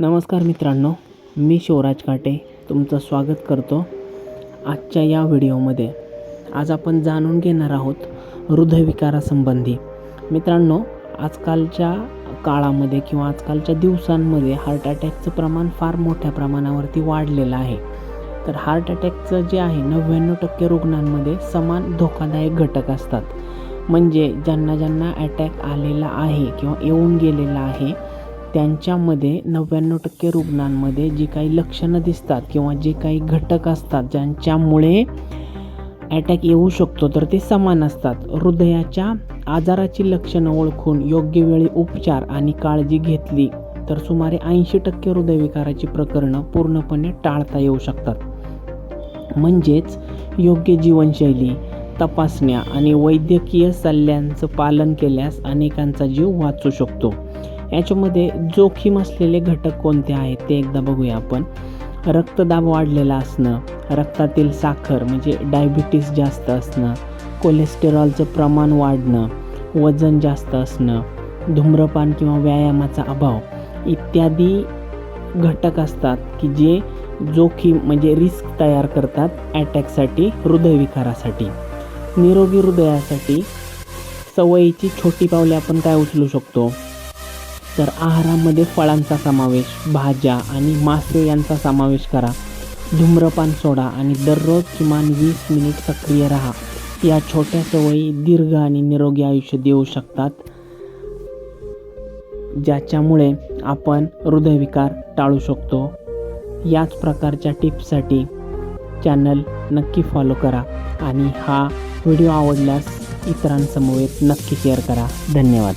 नमस्कार मित्रांनो मी शिवराज काटे तुमचं स्वागत करतो आजच्या या व्हिडिओमध्ये. आज आपण जाणून घेणार आहोत हृदयविकारासंबंधी. मित्रांनो आजकालच्या काळामध्ये किंवा आजकालच्या दिवसांमध्ये हार्ट अटॅकचं प्रमाण फार मोठ्या प्रमाणावरती वाढलेलं आहे. तर हार्ट अटॅकचं जे आहे नव्याण्णव टक्के रुग्णांमध्ये समान धोकादायक घटक असतात. म्हणजे ज्यांना ज्यांना अटॅक आलेला आहे किंवा येऊन गेलेला आहे त्यांच्यामध्ये नव्याण्णव टक्के रुग्णांमध्ये जी काही लक्षणं दिसतात किंवा जे काही घटक असतात ज्यांच्यामुळे अटॅक येऊ शकतो तर ते समान असतात. हृदयाच्या आजाराची लक्षणं ओळखून योग्य वेळी उपचार आणि काळजी घेतली तर सुमारे ऐंशी टक्के हृदयविकाराची प्रकरणं पूर्णपणे टाळता येऊ शकतात. म्हणजेच योग्य जीवनशैली तपासण्या आणि वैद्यकीय सल्ल्यांचं पालन केल्यास अनेकांचा जीव वाचू शकतो. याच्यामध्ये जोखीम असलेले घटक कोणते आहेत ते एकदा बघूया आपण. रक्तदाब वाढलेला असणं रक्तातील साखर म्हणजे डायबिटीस जास्त असणं कोलेस्टेरॉलचं प्रमाण वाढणं वजन जास्त असणं धूम्रपान किंवा व्यायामाचा अभाव इत्यादी घटक असतात की जे जोखीम म्हणजे रिस्क तयार करतात अटॅकसाठी हृदयविकारासाठी. निरोगी हृदयासाठी सवयीची छोटी पावले आपण काय उचलू शकतो? तर आहारामध्ये फळांचा समावेश भाज्या आणि मासे यांचा समावेश करा. धूम्रपान सोडा आणि दररोज किमान वीस मिनिट सक्रिय राहा. या छोट्या सवयी दीर्घ आणि निरोगी आयुष्य देऊ शकतात ज्याच्यामुळे आपण हृदयविकार टाळू शकतो. याच प्रकारच्या टिप्ससाठी चॅनल नक्की फॉलो करा आणि हा व्हिडिओ आवडल्यास इतरांसमवेत नक्की शेअर करा. धन्यवाद.